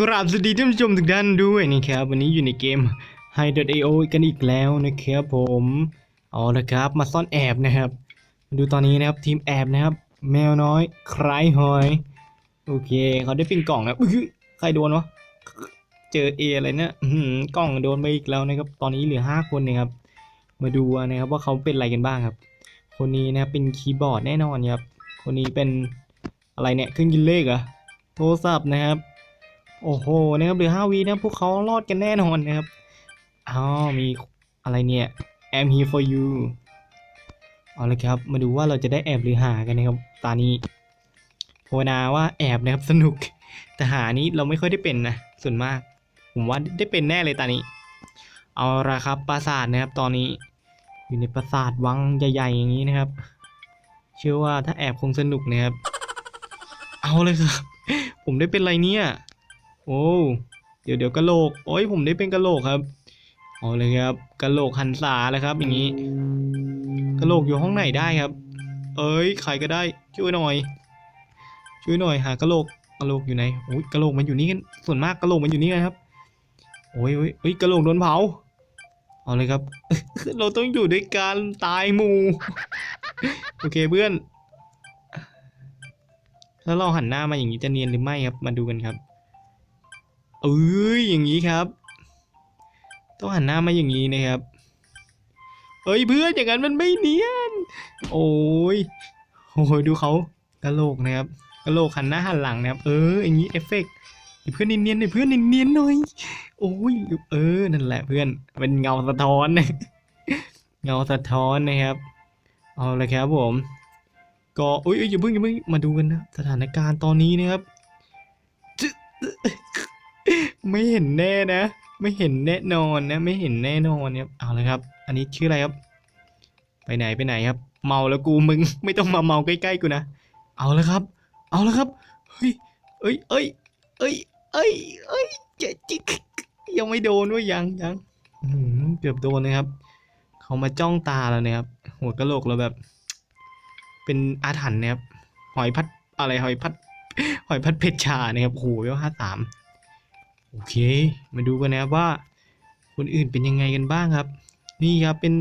กราบสวัสดีท่านผู้ชมทุกท่านด้วยนะครับวันนี้อยู่ในเกม Hi.io กันอีกแล้วนะครับผมเอาละครับมาซ่อนแอบนะครับมาดูตอนนี้นะครับทีมแอบนะครับ แมวน้อยคล้ายหอย โอเคเขาได้ปิงกล่องแล้วใครโดนวะเจอเออะไรเนี่ยกล่องโดนไปอีกแล้วนะครับ ตอนนี้เหลือห้าคนนะครับ มาดูนะครับว่าเขาเป็นอะไรกันบ้างครับ คนนี้นะครับเป็นคีย์บอร์ดแน่นอนครับคนนี้เป็นอะไรเนี่ยเครื่องยินเลขอะโทรศัพท์นะครับ โอ้โหนะครับเหลือห้าวีนะพวกเขารอดกันแน่นอนนะครับอ๋อมีอะไรเนี่ย I'm here for you เอาละครับ มาดูว่าเราจะได้แอบหรือหากันนะครับตอนนี้ภาวนาว่าแอบนะครับสนุก แต่หานี้เราไม่ค่อยได้เป็นนะ ส่วนมาก ผมว่าได้เป็นแน่เลยตอนนี้ เอาละครับปราสาทนะครับ ตอนนี้ อยู่ในปราสาทวังใหญ่ๆอย่างนี้นะครับ เชื่อว่าถ้าแอบคงสนุกนะครับ เอาเลยครับ ผมได้เป็นอะไรเนี่ย โอ้ เดี๋ยวเดี๋ยวกะโหลก โอ้ยผมได้เป็นกะโหลกครับเอาเลยครับกะโหลกหันษาแล้วครับ อย่างนี้กะโหลกอยู่ห้องไหนได้ครับ เอ้ยใครก็ได้ช่วยหน่อย ช่วยหน่อยหากะโหลกกะโหลกอยู่ไหนโอ้ยกะโหลกมันอยู่นี่กันส่วนมากกะโหลกมันอยู่นี่กันครับโอ้ยโอ้ยเอ้ยกะโหลกโดนเผาเอาเลยครับ เราต้องอยู่ด้วยกันตายหมู่โอเคเพื่อน แล้วเราหันหน้ามาอย่างนี้จะเนียนหรือไม่ครับ มาดูกันครับ เอ้ยอย่างนี้ครับ ต้องหันหน้ามาอย่างนี้นะครับเฮ้ยเพื่อนอย่างนั้นมันไม่เนียน โอ้ยโอ้ยดูเขากระโหลกนะครับกระโหลกหันหน้าหันหลังนะครับ เอออย่างนี้เอฟเฟกต์เพื่อนเนียนๆหน่อยเพื่อนเนียนๆหน่อย โอ้ยเออนั่นแหละเพื่อนเป็นเงาสะท้อนเงาสะท้อนนะครับ เอาเลยครับผม ก็อุ้ยอ้ยอย่าเพิ่งอย่าเพิ่งมาดูกันนะ สถานการณ์ตอนนี้นะครับ ไม่เห็นแน่นะ ไม่เห็นแน่นอนนะ ไม่เห็นแน่นอนเนี่ยเอาเลยครับ อันนี้ชื่ออะไรครับ ไปไหนไปไหนครับ เมาแล้วกูมึง ไม่ต้องมาเมาใกล้ๆกูนะ เอาแล้วครับ เอาแล้วครับ เฮ้ย เอ้ยเอ้ยเอ้ยเอ้ยเอ้ยเจ๊จิกยังไม่โดนด้วยยังยังเกือบโดนนะครับ เขามาจ้องตาเราเนี่ยครับ หัวกะโหลกเราแบบ เป็นอาถรรพ์นะครับ หอยพัดอะไรหอยพัดหอยพัดเพชรชานะครับโอ้โหเวลห้าสาม โอเค มาดูกันนะว่า คนอื่นเป็นยังไงกันบ้างครับ นี่ครับเป็น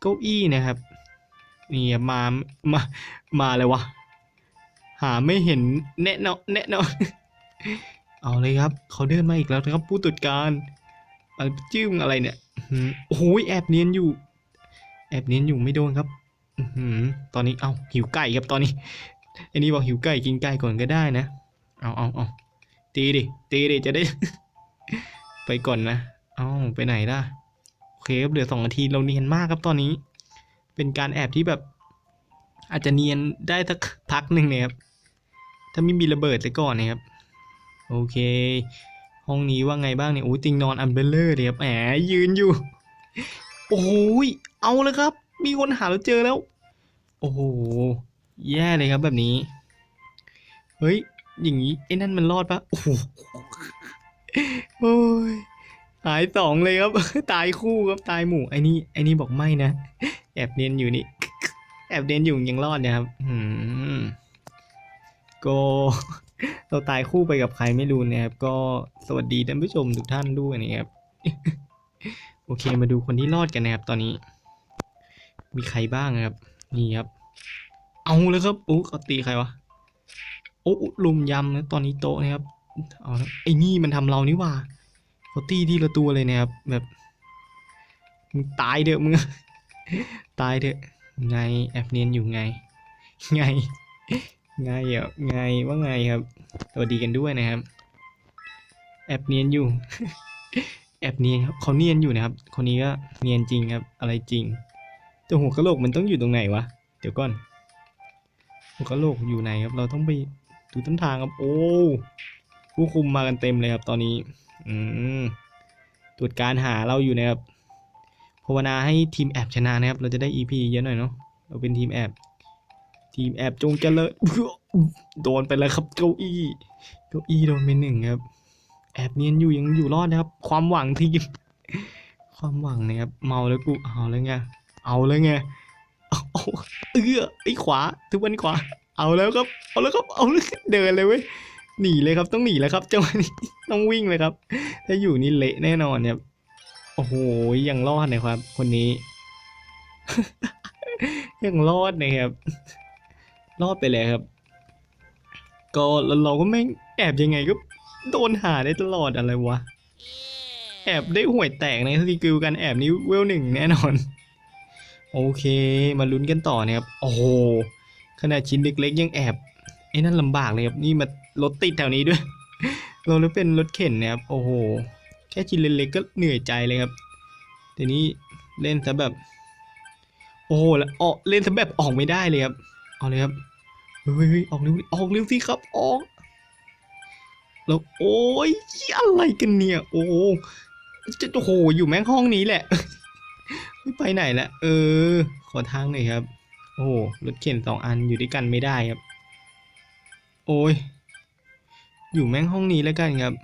เก้าอี้นะครับ นี่มา มา มาเลยวะ หาไม่เห็นแน่นอนแน่นอนเอาเลยครับ เขาเดินมาอีกแล้วนะครับ ผู้ตรวจการอะไรจื้มอะไรเนี่ยโอ้โหแอบเนียนอยู่ แอบเนียนอยู่ไม่โดนครับอืตอนนี้เอาหิวไก่ครับตอนนี้ อันนี้บอกหิวไก่กินไก่ก่อนก็ได้นะ เอาเอาเอา ตีดิ ตีดิ จะได้ ไปก่อนนะเอาไปไหนล่ะ โอเคครับเหลือสองนาทีเราเนียนมากครับตอนนี้ เป็นการแอบที่แบบ อาจจะเนียนได้สักพักหนึ่งเนี่ยครับ ถ้าไม่มีระเบิดเลยก่อนนะครับ โอเค ห้องนี้ว่าไงบ้างเนี่ย โอ้ยติงนอนอันเบลเลอร์เลยครับแหมยืนอยู่ โอ้ย เอาแล้วครับ มีคนหาเราเจอแล้ว โอ้โห แย่เลยครับแบบนี้ เฮ้ย อย่างนี้ไอ้นั่นมันรอดปะโอ้โหโอ้ยหายสองเลยครับ ตายคู่ครับตายหมู่ไอ้นี่ไอ้นี่บอกไม่นะแอบเนียนอยู่นี่แอบเนียนอยู่ยังรอดเนะครับอืมก็เราตายคู่ไปกับใครไม่รู้นะครับ ก็สวัสดีท่านผู้ชมทุกท่านด้วยนะครับ โอเคมาดูคนที่รอดกันนะครับ ตอนนี้ มีใครบ้างนะครับ นี่ครับ เอาเลยครับโอ้เขาตีใครวะ โอ้ลุมยำนะตอนนี้โตนะครับ เอาละไอ้นี่มันทำเรานี่ว่าเขาตีที่ละตัวเลยนะครับ แบบมึงตายเถอมึงตายเถอไงแอบเนียนอยู่ไง ไง ไงอะไงว่าไงครับสวัสดีกันด้วยนะครับ แอบเนียนอยู่ แอบเนียนครับเขาเนียนอยู่นะครับ คนนี้ก็เนียนจริงครับ อะไรจริงแต่หัวกะโหลกมันต้องอยู่ตรงไหนวะ เดี๋ยวก่อนหัวกะโหลกอยู่ไหนครับ เราต้องไป ดูต้นทางครับ โอ้ผู้คุมมากันเต็มเลยครับ ตอนนี้ อืมตรวจการหาเราอยู่นะครับภาวนาให้ทีมแอบชนะนะครับ เราจะได้ EP เยอะหน่อยเนาะเราเป็นทีมแอบทีมแอบจงเจริญโดนไปแล้วครับเก้าอี้เก้าอี้โดนไปหนึ่งครับ แอบเนียนอยู่ยังอยู่รอดนะครับ ความหวังทีมความหวังนะครับ เมาแล้วกูเอาแล้วไงเอาแล้วไงเอาเอาเอื้อไอ้ขวาทุกวันขวา เอาแล้วครับ เอาแล้วครับเอาแล้วเดินเลยเว้ยหนีเลยครับต้องหนีแล้วครับจังหวะนี้ต้องวิ่งเลยครับ ถ้าอยู่นี่เละแน่นอนครับโอ้โหยังรอดนะครับ คนนี้ ยังรอดนะครับ รอดไปเลยครับ ก็เราก็ไม่งแอบยังไงก็โดนหาได้ตลอดอะไรวะแอบได้ห่วยแตกในสกิลการแอบนี้เวลหนึ่งแน่นอน โอเค มาลุ้นกันต่อนะครับ โอ้โห ขนาดชิ้นเล็กๆยังแอบไอ้นั่นลำบากเลยครับนี่มารถติดแถวนี้ด้วย เราแล้วเป็นรถเข็นนะครับโอ้โหแค่ชิ้นเล็กๆก็เหนื่อยใจเลยครับทีนี้เล่นซะแบบ โอ้โหแล้วออกเล่นซะแบบออกไม่ได้เลยครับเอาเลยครับเฮ้ยเออกเร็วออกเร็วสิครับออกแล้วโอ้ยอะไรกันเนี่ยโอ้โหจะโอ้โหอยู่แม่งห้องนี้แหละไม่ไปไหนละเออ ขอทางหน่อยครับ โอ้โหรถเข็นสองอันอยู่ด้วยกันไม่ได้ครับ โอ้ย อยู่แม่งห้องนี้แล้วกันครับ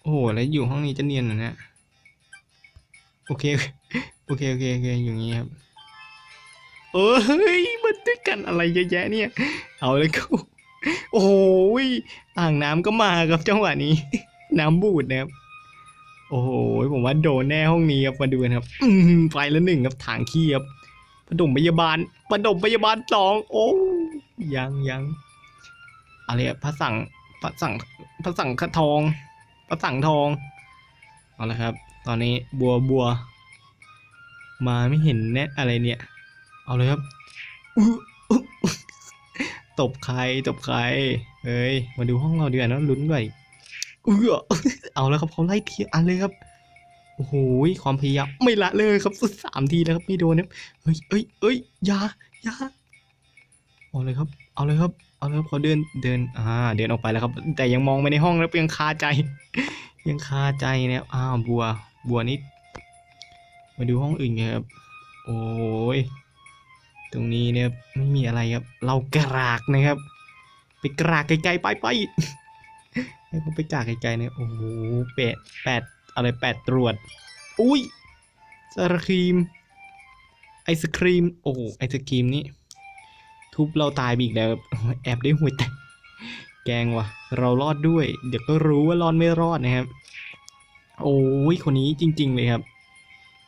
โอ้โห แล้วอยู่ห้องนี้จะเนียนหรอเนี่ยโอเค โอเค โอเค โอเค อย่างนี้ครับเอ้ยมันด้วยกันอะไรเยอะแยะเนี่ย เอาเลยกูโอ้ยอ่างน้ำก็มาครับจังหวะนี้ น้ำบูดนะครับ โอ้โหผมว่าโดนแน่ห้องนี้ครับมาดูกันครับอืมไปแล้วหนึ่งครับถังขี้ครับปฐมพยาบาลปฐมพยาบาลสองโอ้ยังยังอะไรพระสั่งพระสั่งพระสั่งขทองพระสั่งทองเอาละครับ ตอนนี้บัวบัว มาไม่เห็นแน่อะไรเนี่ย เอาเลยครับตบใครตบใครเฮ้ยมาดูห้องเราดีกว่านะลุ้นก่อน ออเอาแล้วครับเขาไล่ทีอันเลยครับโอ้โหความพยายามไม่ละเลยครับสามทีแล้วครับไม่โดนครับเฮ้ยเอ้ยเอ้ยยายาเอาเลยครับ เอาเลยครับเอาเลยครับเขาเดินเดินอ่าเดินออกไปแล้วครับ แต่ยังมองไปในห้องแล้วยังคาใจ ยังคาใจนะครับอ้าวบัว บัวนี่มาดูห้องอื่นกันครับ โอ้ยตรงนี้เนี่ยไม่มีอะไรครับ เรากรากนะครับ ไปกรากไกลๆไปไป ให้ผมไปกรากไกลๆเนี่ยโอ้โหแปดแปดอะไรแปดตรวจ อุ้ยสารครีม ไอศครีม โอ้ไอศครีมนี่ทุบเราตายไปอีกแล้ว แอบได้หัวแตกแกงวะเรารอดด้วย เดี๋ยวก็รู้ว่ารอดไม่รอดนะครับ โอ้ยคนนี้จริง ๆ เลยครับ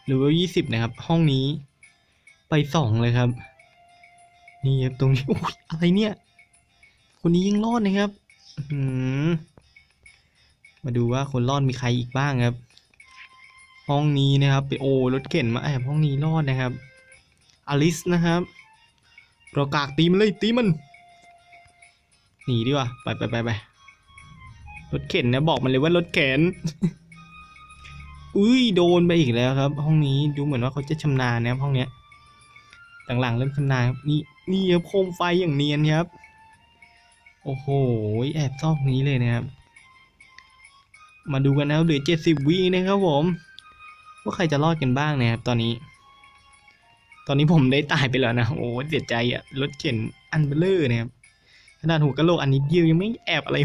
หรือว่ายี่สิบนะครับ ห้องนี้ ไปสองเลยครับ นี่ครับตรงนี้อุ้ยอะไรเนี่ย คนนี้ยังรอดนะครับ อื้อหือ มาดูว่าคนรอดมีใครอีกบ้างครับ ห้องนี้นะครับไปโอ้รถเข็นมาแอบห้องนี้รอดนะครับ อลิสนะครับเรากากตีมันเลยตีมัน หนีดีกว่าไปไปไปไปรถเข็นนะบอกมันเลยว่ารถเข็นอุ้ยโดนไปอีกแล้วครับ ห้องนี้ดูเหมือนว่าเขาจะชำนาญนะครับห้องเนี้ยหลังๆเริ่มชำนาญครับนี่นี่ครับโคมไฟอย่างเนียนครับ โอ้โหแอบซอกนี้เลยนะครับ มาดูกันนะครับเหลือเจ็ดสิบวินะครับผมว่าใครจะรอดกันบ้างนะครับตอนนี้ ตอนนี้ผมได้ตายไปแล้วนะโอ้เสียใจอะรถเข็นอันเบลเลอร์นะครับขนาดหัวกะโหลกอันนี้เดียวยังไม่แอบอะไร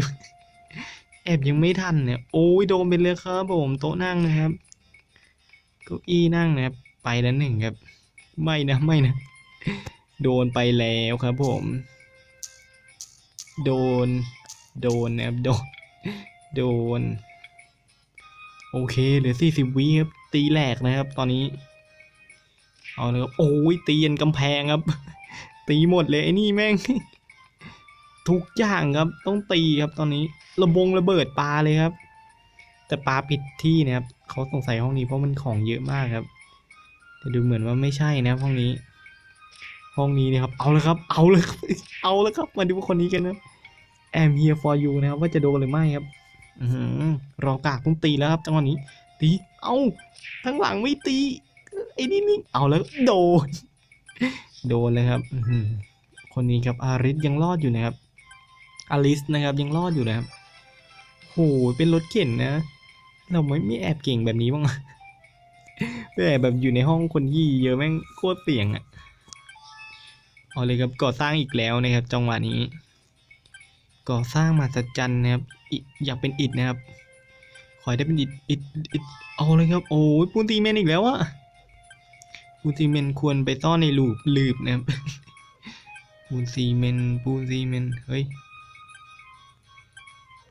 แอบยังไม่ทันเนี่ยโอ้ยโดนไปเลยครับผมโต๊ะนั่งนะครับเก้าอี้นั่งนะครับ ไปแล้วหนึ่งครับ ไม่นะไม่นะ โดนไปแล้วครับผม โดน โดนนะครับโดน โดน โอเคเหลือสี่สิบวิครับตีแหลกนะครับ ตอนนี้ เอาเลยครับโอ้ยตียันกำแพงครับ ตีหมดเลยไอ้นี่แม่ง ทุกอย่างครับต้องตีครับตอนนี้ ระบงระเบิดปลาเลยครับ แต่ปลาผิดที่นะครับเขาสงสัยห้องนี้เพราะมันของเยอะมากครับ แต่ดูเหมือนว่าไม่ใช่นะห้องนี้ ห้องนี้นะครับ เอาเลยครับ เอาเลยครับเอาเลยครับมาดูคนนี้กันนะ I'm here for you นะครับ ว่าจะโดนหรือไม่ครับ รอกากต้องตีแล้วครับจังหวะนี้ ตีเอาทั้งหลังไม่ตีไอ้นี่นี่เอาแล้วโดน โดนเลยครับคนนี้ครับอาริสยังรอดอยู่นะครับอลิสนะครับยังรอดอยู่นะครับโหเป็นรถเข็นนะ เราไม่ไม่แอบเก่งแบบนี้บ้างไม่แอบแบบอยู่ในห้องคนยี่เยอะแม่งโคตรเสี่ยงอะเอาเลยครับก่อสร้างอีกแล้วนะครับจังหวะนี้ ก่อสร้างมาสัจจันนะครับอยากเป็นอิฐนะครับ ขอได้เป็นอิฐอิฐอิฐเอาเลยครับ โอ้ยปูนตีเมนอีกแล้วอะปูนซีเมนควรไปซ่อนในหลูปลืบนะครับ ปูนซีเมนปูนซีเมนเฮ้ย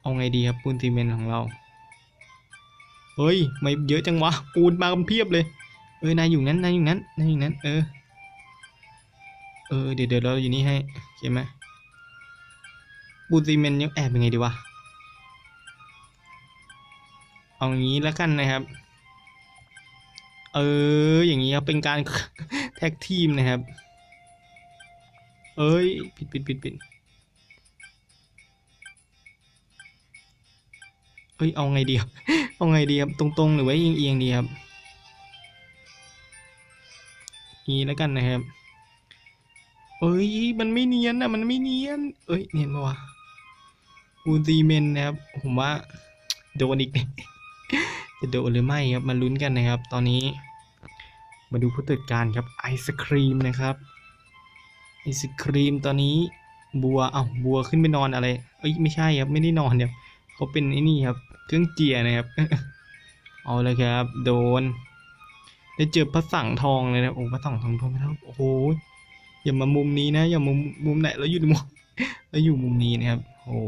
เอาไงดีครับปูนซีเมนต์ของเรา เฮ้ยไม่เยอะจังวะ ปูนมากันเพียบเลย เออนายอยู่นั้นนายอยู่นั้นนายอยู่นั้น เออ เออเดี๋ยวเดี๋ยวเราอยู่นี่ให้โอเคไหม ปูนซีเมนต์ยังแอบยังไงดีวะ เอาอย่างนี้แล้วกันนะครับ เออ อย่างนี้ครับเป็นการแท็กทีมนะครับ เอ้ยปิดปิดปิดปิดเอ้ย เอาไงดีครับ เอาไงดีครับ ตรงๆ หรือว่าเอียงเอียงๆดีครับนี้แล้วกันนะครับ เอ้ย มันไม่เนียนนะมันไม่เนียน เอ้ย เนียนปะวะ ปูนซีเมนนะครับ ผมว่าโดนอีก จะโดนหรือไม่ครับมาลุ้นกันนะครับ ตอนนี้ มาดูผู้ตรวจการครับไอศครีมนะครับไอศครีมตอนนี้บัวเอ้าบัวขึ้นไปนอนอะไร เอ้ยไม่ใช่ครับไม่ได้นอนเนี่ยเขาเป็นไอ้นี่ครับ เครื่องเจียนะครับเอาเลยครับ โดนได้เจอพระสังทองเลยนะโอ้พระสังทองทองนะครับโอ้โหอย่ามามุมนี้นะ อย่ามุมมุมไหนเราอยู่มุมเราอยู่มุมนี้นะครับโอ้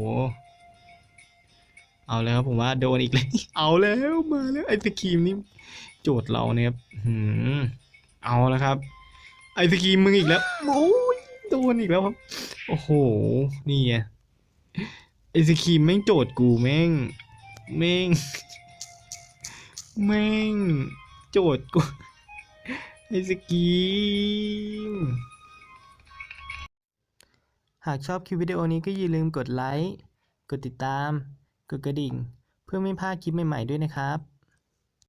เอาแล้วครับผมว่าโดนอีกเลย เอาแล้วมาแล้วไอศครีมนี่โจทย์เราเนี่ยครับหืมเอาแล้วครับ ไอศครีมมึงอีกแล้วโอ้ยโดนอีกแล้วครับ โอ้โห นี่ไงไอศครีมแม่งโจทย์กูแม่ง แม่ง แม่ง โจทย์กูไอศกรีม หากชอบคลิปวิดีโอนี้ก็อย่าลืมกดไลค์ กดติดตาม กดกระดิ่ง เพื่อไม่พลาดคลิปใหม่ๆด้วยนะครับ